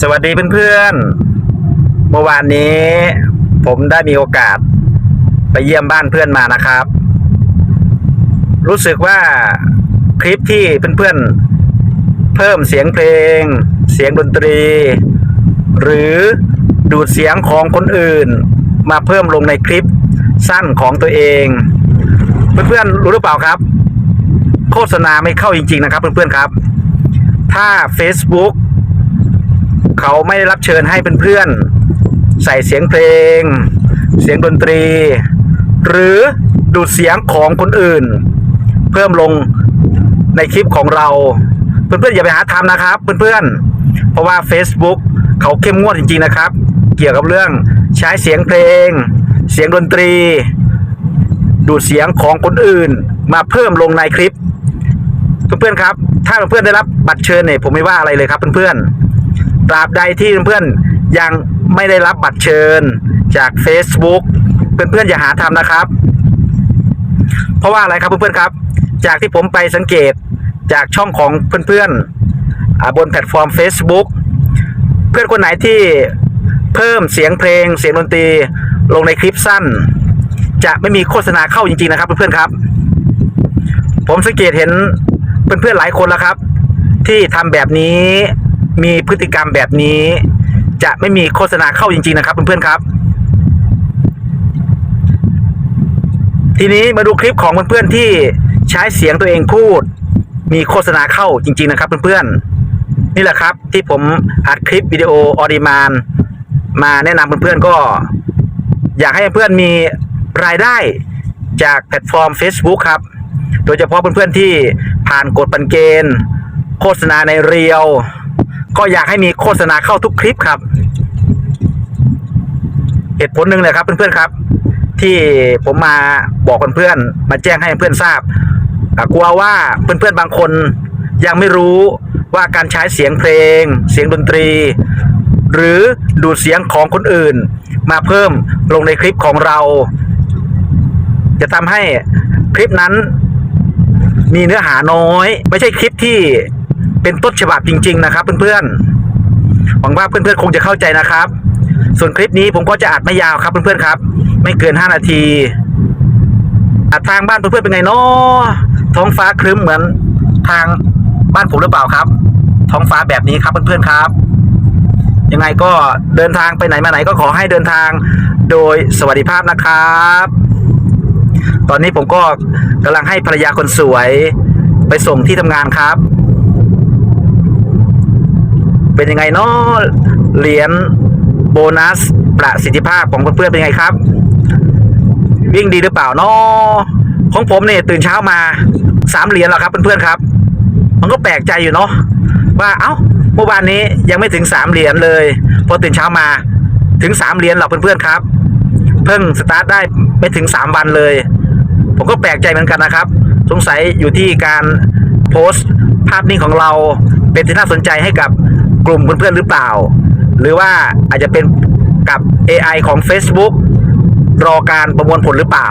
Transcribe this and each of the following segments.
สวัสดีเพื่อนๆ เมื่อวานนี้ ผมได้มีโอกาส ไปเยี่ยมบ้านเพื่อนมานะครับ รู้สึกว่าคลิปที่เพื่อนๆ เพิ่มเสียงเพลง เสียงดนตรี หรือดูดเสียงของคนอื่น มาเพิ่มลงในคลิปสั้นของตัวเอง เพื่อนๆ รู้หรือเปล่าครับ โฆษณาไม่เข้าจริง ๆ นะครับ เพื่อนๆครับ ถ้า Facebook เขาไม่ได้รับเชิญให้เพื่อนๆใส่เสียงเพลง เสียงดนตรี หรือดูดเสียงของคนอื่น เพิ่มลงในคลิปของเรา เพื่อนๆอย่าไปหาทำนะครับเพื่อนๆเพราะว่า Facebook เขาเข้มงวดจริงๆนะครับ เกี่ยวกับเรื่องใช้เสียงเพลง เสียงดนตรี ดูดเสียงของคนอื่น มาเพิ่มลงในคลิป เพื่อนๆครับ ถ้าเพื่อนๆได้รับบัตรเชิญเนี่ยผมไม่ว่าอะไรเลยครับเพื่อนๆ ตราบใดที่เพื่อนๆยังไม่ได้รับบัตรเชิญจาก Facebook เพื่อนๆอย่าหาทำนะครับ เพราะว่าอะไรครับเพื่อนๆครับ จากที่ผมไปสังเกตจากช่องของเพื่อนๆบนแพลตฟอร์ม Facebook เพื่อนคนไหนที่เพิ่มเสียงเพลง เสียงดนตรีลงในคลิปสั้น จะไม่มีโฆษณาเข้าจริงๆนะครับ เพื่อนๆครับ ผมสังเกตเห็นเพื่อนๆหลายคนแล้วครับ ที่ทำแบบนี้ มีพฤติกรรมแบบนี้ จะไม่มีโฆษณาเข้าจริง ๆ นะครับเพื่อนๆครับ ทีนี้มาดูคลิปของเพื่อนๆที่ใช้เสียงตัวเองพูด มีโฆษณาเข้าจริง ๆ นะครับเพื่อนๆนี่แหละครับที่ผมอัดคลิปวิดีโอออดิมานมาแนะนำเพื่อนๆก็ อยากให้เพื่อนๆมีรายได้จากแพลตฟอร์ม Facebook ครับ โดยเฉพาะเพื่อนๆที่ผ่านกฎปันเกณฑ์ โฆษณาในเรียว ก็อยากให้มีโฆษณาเข้าทุกคลิปครับ เหตุผลหนึ่งเลยครับเพื่อนๆครับ ที่ผมมาบอกเพื่อนๆมาแจ้งให้เพื่อนทราบกลัวว่าเพื่อนๆบางคนยังไม่รู้ว่าการใช้เสียงเพลง เสียงดนตรี หรือดูดเสียงของคนอื่น มาเพิ่มลงในคลิปของเรา จะทำให้คลิปนั้นมีเนื้อหาน้อย ไม่ใช่คลิปที่ เป็นต้นฉบับจริง ๆ นะครับ เพื่อนๆหวังว่าเพื่อนๆคงจะเข้าใจนะครับ ส่วนคลิปนี้ผมก็จะอัดไม่ยาวครับเพื่อนๆครับ ไม่เกิน 5 นาทีอัดทางบ้านเพื่อนๆเป็นไงเนาะท้องฟ้าครึ้มเหมือนทางบ้านผมหรือเปล่าครับ ท้องฟ้าแบบนี้ครับเพื่อนๆครับยังไงก็เดินทางไปไหนมาไหนก็ขอให้เดินทางโดยสวัสดิภาพนะครับ ตอนนี้ผมก็กำลังให้ภรรยาคนสวยไปส่งที่ทำงานครับ เป็นยังไงเนาะเหรียญโบนัสประสิทธิภาพของเพื่อนๆเป็นยังไงครับ วิ่งดีหรือเปล่าเนาะของผมเนี่ยตื่นเช้ามาสามเหรียญแล้วครับเพื่อนๆครับ มันก็แปลกใจอยู่เนาะว่าเอ้าเมื่อวานนี้ยังไม่ถึงสามเหรียญเลยพอตื่นเช้ามาถึงสามเหรียญหรอกเพื่อนๆครับ เพิ่งสตาร์ทได้ไม่ถึงสามวันเลย ผมก็แปลกใจเหมือนกันนะครับ สงสัยอยู่ที่การโพสต์ภาพนิ่งของเราเป็นที่น่าสนใจให้กับ กลุ่มเพื่อนๆหรือเปล่า หรือว่าอาจจะเป็นกับ AI ของ Facebook รอการประมวลผลหรือเปล่า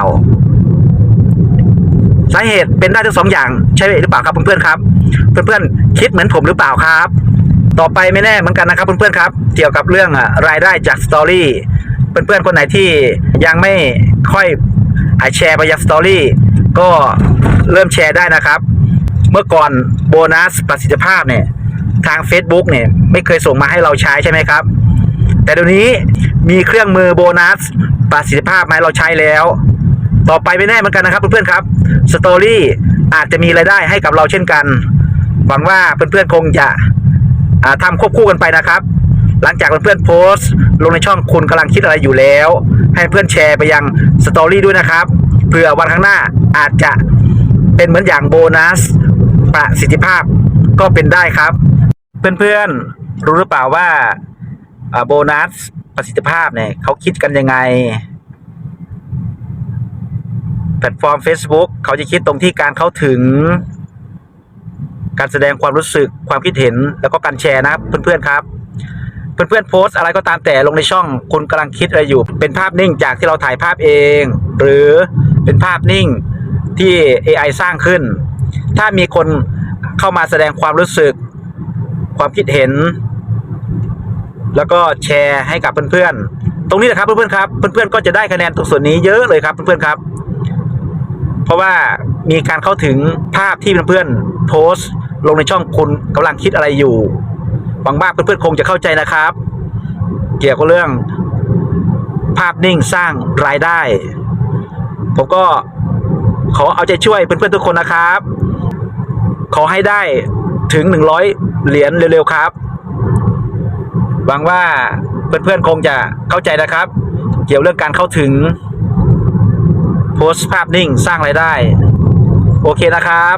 สาเหตุเป็นได้ทั้งสองอย่างใช่หรือเปล่าครับเพื่อนๆครับ เพื่อนๆคิดเหมือนผมหรือเปล่าครับ ต่อไปไม่แน่เหมือนกันนะครับเพื่อนๆครับ เกี่ยวกับเรื่องรายได้จากสตอรี่เพื่อนๆคนไหนที่ยังไม่ค่อยอาแชร์ไปยังสตอรี่ก็เริ่มแชร์ได้นะครับ เมื่อก่อนโบนัสประสิทธิภาพเนี่ย ทาง Facebook เนี่ยไม่เคยส่งมาให้เราใช้ใช่ไหมครับ แต่เดี๋ยวนี้มีเครื่องมือโบนัสประสิทธิภาพมาให้เราใช้แล้ว ต่อไปไม่แน่เหมือนกันนะครับเพื่อนๆครับสตอรี่อาจจะมีรายได้ให้กับเราเช่นกันหวังว่าเพื่อนๆคงจะอ่าทำควบคู่กันไปนะครับ หลังจากเพื่อนๆโพสต์ ลงในช่องคุณกำลังคิดอะไรอยู่แล้ว ให้เพื่อนแชร์ไปยังสตอรี่ด้วยนะครับเผื่อวันข้างหน้าอาจจะเป็นเหมือนอย่างโบนัสประสิทธิภาพก็เป็นได้ครับ เพื่อนๆ รู้หรือเปล่าว่าโบนัสประสิทธิภาพเนี่ยเขาคิดกันยังไง แพลตฟอร์ม Facebook เขาจะคิดตรงที่การเข้าถึง การแสดงความรู้สึกความคิดเห็นแล้วก็การแชร์นะครับเพื่อนๆครับ เพื่อนๆโพสต์อะไรก็ตามแต่ลงในช่องคุณกำลังคิดอะไรอยู่ เป็นภาพนิ่งจากที่เราถ่ายภาพเอง หรือเป็นภาพนิ่งที่ AI สร้างขึ้น ถ้ามีคนเข้ามาแสดงความรู้สึก ความคิดเห็น แล้วก็แชร์ให้กับเพื่อนๆ ตรงนี้นะครับเพื่อนๆครับ เพื่อนๆก็จะได้คะแนนตรงส่วนนี้เยอะเลยครับเพื่อนๆครับ เพราะว่ามีการเข้าถึงภาพที่เพื่อนๆโพสต์ลงในช่องคุณกำลังคิดอะไรอยู่หวังว่าเพื่อนๆคงจะเข้าใจนะครับ เกี่ยวกับเรื่องภาพนิ่งสร้างรายได้ ผมก็ขอเอาใจช่วยเพื่อนๆทุกคนนะครับ ขอให้ได้ถึง 100 เหรียญเร็วๆครับ หวังว่าเพื่อนๆคงจะเข้าใจนะครับ เกี่ยวเรื่องการเข้าถึง โพสต์ภาพนิ่งสร้างรายได้ โอเคนะครับ